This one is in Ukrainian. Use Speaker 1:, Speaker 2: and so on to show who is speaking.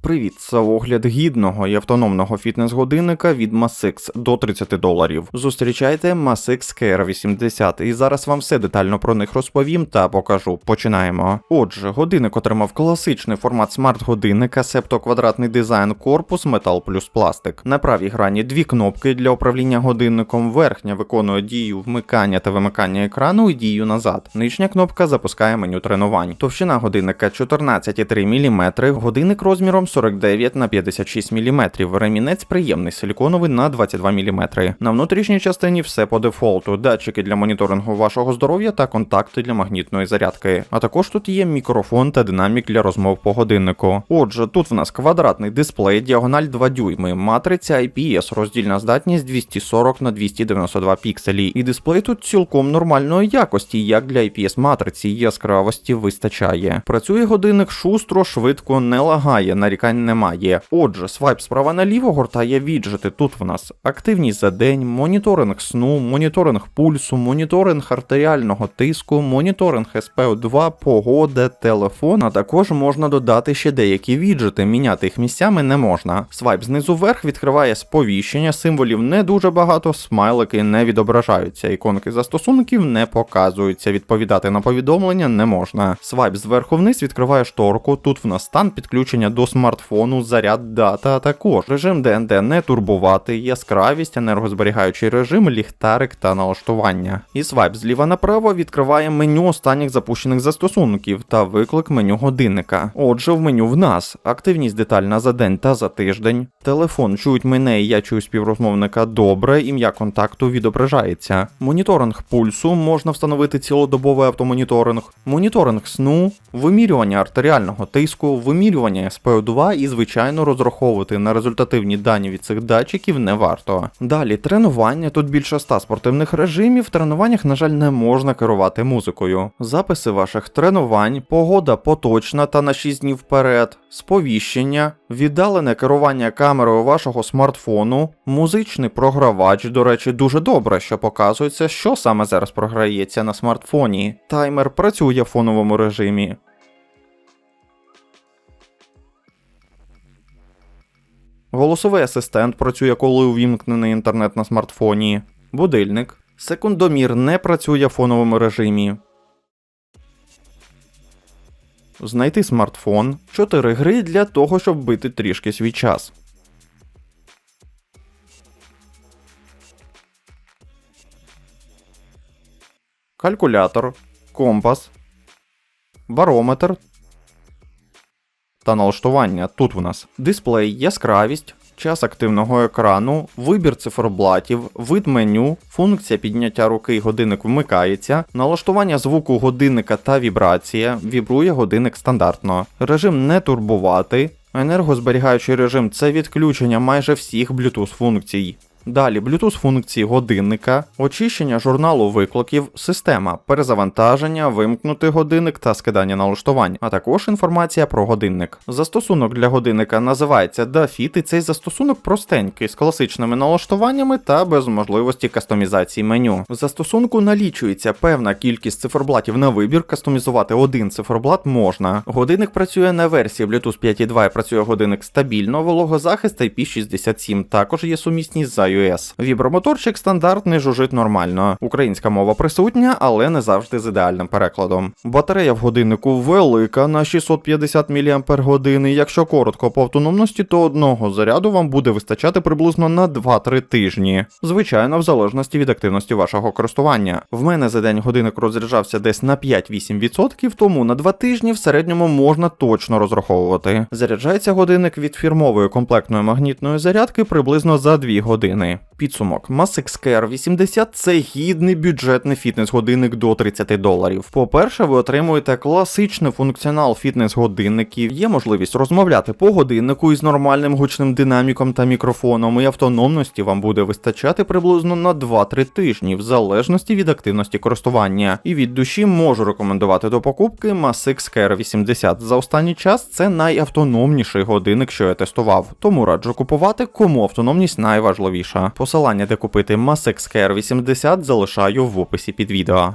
Speaker 1: Привіт, це огляд гідного і автономного фітнес-годинника від Masix до 30 доларів. Зустрічайте Masix KR80, і зараз вам все детально про них розповім та покажу. Починаємо. Отже, годинник отримав класичний формат смарт-годинника, септо квадратний дизайн, корпус, метал плюс пластик. На правій грані дві кнопки для управління годинником. Верхня виконує дію вмикання та вимикання екрану і дію назад. Нижня кнопка запускає меню тренувань. Товщина годинника 14,3 мм, годинник розміром 49 на 56 мм, ремінець приємний силіконовий на 22 мм. На внутрішній частині все по дефолту, датчики для моніторингу вашого здоров'я та контакти для магнітної зарядки. А також тут є мікрофон та динамік для розмов по годиннику. Отже, тут в нас квадратний дисплей, діагональ 2 дюйми, матриця IPS, роздільна здатність 240 на 292 пікселі. І дисплей тут цілком нормальної якості, як для IPS матриці, яскравості вистачає. Працює годинник шустро, швидко, не лагає, нарікань немає. Отже, свайп справа наліво гортає віджити. Тут в нас активність за день, моніторинг сну, моніторинг пульсу, моніторинг артеріального тиску, моніторинг СПО2, погода, телефон, а також можна додати ще деякі віджити, міняти їх місцями не можна. Свайп знизу вверх відкриває сповіщення, символів не дуже багато, смайлики не відображаються, іконки застосунків не показуються, відповідати на повідомлення не можна. Свайп зверху вниз відкриває шторку, тут в нас стан підключення до смартфону, заряд дата, а також режим ДНД не турбувати, яскравість, енергозберігаючий режим, ліхтарик та налаштування. І свайп зліва направо відкриває меню останніх запущених застосунків та виклик меню годинника. Отже, в меню в нас активність детальна за день та за тиждень. Телефон чують мене і я чую співрозмовника добре, ім'я контакту відображається. Моніторинг пульсу можна встановити цілодобовий автомоніторинг, моніторинг сну, вимірювання артеріального тиску, вимірювання СПО2 і, звичайно, розраховувати на результативні дані від цих датчиків не варто. Далі тренування. Тут більше ста спортивних режимів. В тренуваннях, на жаль, не можна керувати музикою. Записи ваших тренувань, погода поточна та на 6 днів вперед, сповіщення, віддалене керування камерою вашого смартфону, музичний програвач, до речі, дуже добре, що показується, що саме зараз програється на смартфоні. Таймер працює в фоновому режимі. Голосовий асистент працює, коли увімкнений інтернет на смартфоні. Будильник. Секундомір не працює в фоновому режимі. Знайти смартфон. 4 гри для того, щоб бити трішки свій час. Калькулятор, компас, барометр та налаштування. Тут в нас дисплей, яскравість, час активного екрану, вибір циферблатів, вид меню, функція підняття руки годинник вмикається, налаштування звуку годинника та вібрація, вібрує годинник стандартно, режим не турбувати, енергозберігаючий режим це відключення майже всіх Bluetooth функцій. Далі Bluetooth функції годинника, очищення журналу викликів, система, перезавантаження, вимкнути годинник та скидання налаштувань, а також інформація про годинник. Застосунок для годинника називається DaFit, і цей застосунок простенький з класичними налаштуваннями та без можливості кастомізації меню. В застосунку налічується певна кількість циферблатів на вибір, кастомізувати один циферблат можна. Годинник працює на версії Bluetooth 5.2 і працює годинник стабільно, вологозахист IP67, також є сумісність з iOS. Вібромоторчик стандартний жужить нормально. Українська мова присутня, але не завжди з ідеальним перекладом. Батарея в годиннику велика на 650 мАч. Якщо коротко по автономності, то одного заряду вам буде вистачати приблизно на 2-3 тижні. Звичайно, в залежності від активності вашого користування. В мене за день годинник розряджався десь на 5-8%, тому на 2 тижні в середньому можна точно розраховувати. Заряджається годинник від фірмової комплектної магнітної зарядки приблизно за 2 години війни. Підсумок Masix Care 80 це гідний бюджетний фітнес-годинник до 30 доларів. По-перше, ви отримуєте класичний функціонал фітнес-годинників, є можливість розмовляти по годиннику із нормальним гучним динаміком та мікрофоном, і автономності вам буде вистачати приблизно на 2-3 тижні, в залежності від активності користування. І від душі можу рекомендувати до покупки Masix Care 80. За останній час це найавтономніший годинник, що я тестував. Тому раджу купувати, кому автономність найважливіша. Посилання, де купити Masex Care 80, залишаю в описі під відео.